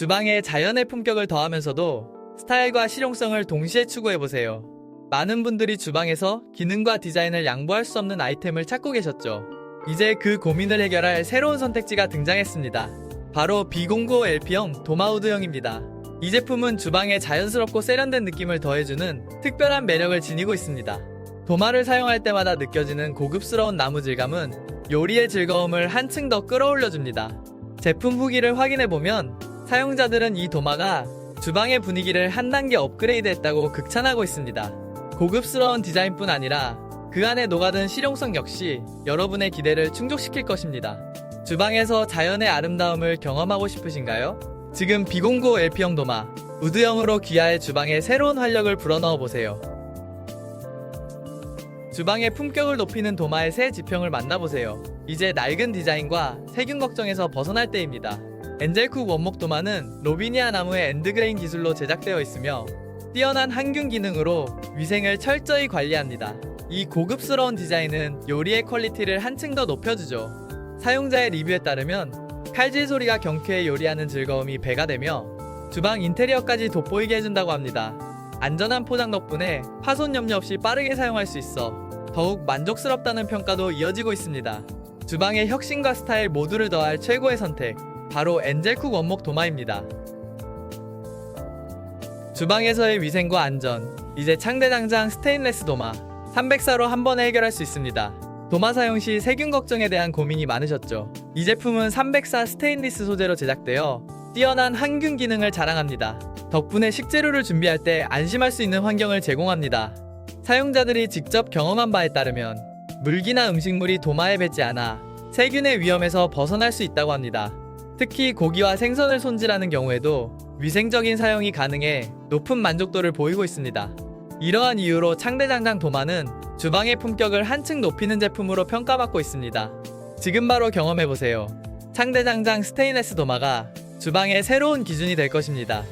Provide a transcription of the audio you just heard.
주방에 자연의 품격을 더하면서도 스타일과 실용성을 동시에 추구해보세요. 많은 분들이 주방에서 기능과 디자인을 양보할 수 없는 아이템을 찾고 계셨죠. 이제 그 고민을 해결할 새로운 선택지가 등장했습니다. 바로 B09 LP형 도마우드형입니다. 이 제품은 주방에 자연스럽고 세련된 느낌을 더해주는 특별한 매력을 지니고 있습니다. 도마를 사용할 때마다 느껴지는 고급스러운 나무 질감은 요리의 즐거움을 한층 더 끌어올려줍니다. 제품 후기를 확인해보면 사용자들은 이 도마가 주방의 분위기를 한 단계 업그레이드 했다고 극찬하고 있습니다. 고급스러운 디자인뿐 아니라 그 안에 녹아든 실용성 역시 여러분의 기대를 충족시킬 것입니다. 주방에서 자연의 아름다움을 경험하고 싶으신가요? 지금 B09 LP형 도마, 우드형으로 귀하의 주방에 새로운 활력을 불어넣어 보세요. 주방의 품격을 높이는 도마의 새 지평을 만나보세요. 이제 낡은 디자인과 세균 걱정에서 벗어날 때입니다. 엔젤쿡 원목 도마는 로비니아 나무의 엔드그레인 기술로 제작되어 있으며 뛰어난 항균 기능으로 위생을 철저히 관리합니다. 이 고급스러운 디자인은 요리의 퀄리티를 한층 더 높여주죠. 사용자의 리뷰에 따르면 칼질 소리가 경쾌해 요리하는 즐거움이 배가 되며 주방 인테리어까지 돋보이게 해준다고 합니다. 안전한 포장 덕분에 파손 염려 없이 빠르게 사용할 수 있어 더욱 만족스럽다는 평가도 이어지고 있습니다. 주방의 혁신과 스타일 모두를 더할 최고의 선택, 바로 엔젤쿡 원목 도마입니다. 주방에서의 위생과 안전, 이제 창대장장 스테인레스 도마 304로 한 번에 해결할 수 있습니다. 도마 사용 시 세균 걱정에 대한 고민이 많으셨죠. 이 제품은 304 스테인리스 소재로 제작되어 뛰어난 항균 기능을 자랑합니다. 덕분에 식재료를 준비할 때 안심할 수 있는 환경을 제공합니다. 사용자들이 직접 경험한 바에 따르면 물기나 음식물이 도마에 뱉지 않아 세균의 위험에서 벗어날 수 있다고 합니다. 특히 고기와 생선을 손질하는 경우에도 위생적인 사용이 가능해 높은 만족도를 보이고 있습니다. 이러한 이유로 창대장장 도마는 주방의 품격을 한층 높이는 제품으로 평가받고 있습니다. 지금 바로 경험해보세요. 창대장장 스테인레스 도마가 주방의 새로운 기준이 될 것입니다.